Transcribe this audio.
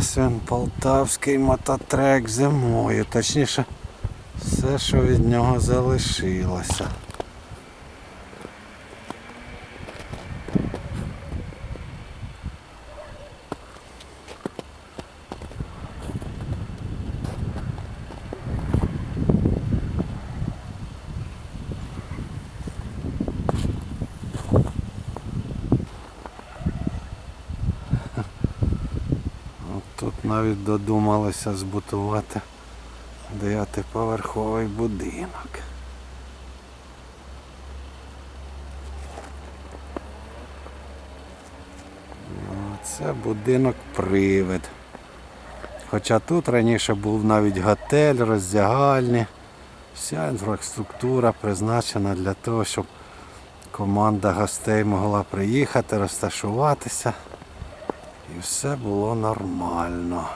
Ось він полтавський мототрек зимою. Точніше, все, що від нього залишилося. Тут навіть додумалися збудувати дев'ятиповерховий будинок. Це будинок привид. Хоча тут раніше був навіть готель, роздягальні. Вся інфраструктура призначена для того, щоб команда гостей могла приїхати, розташуватися. І все було нормально.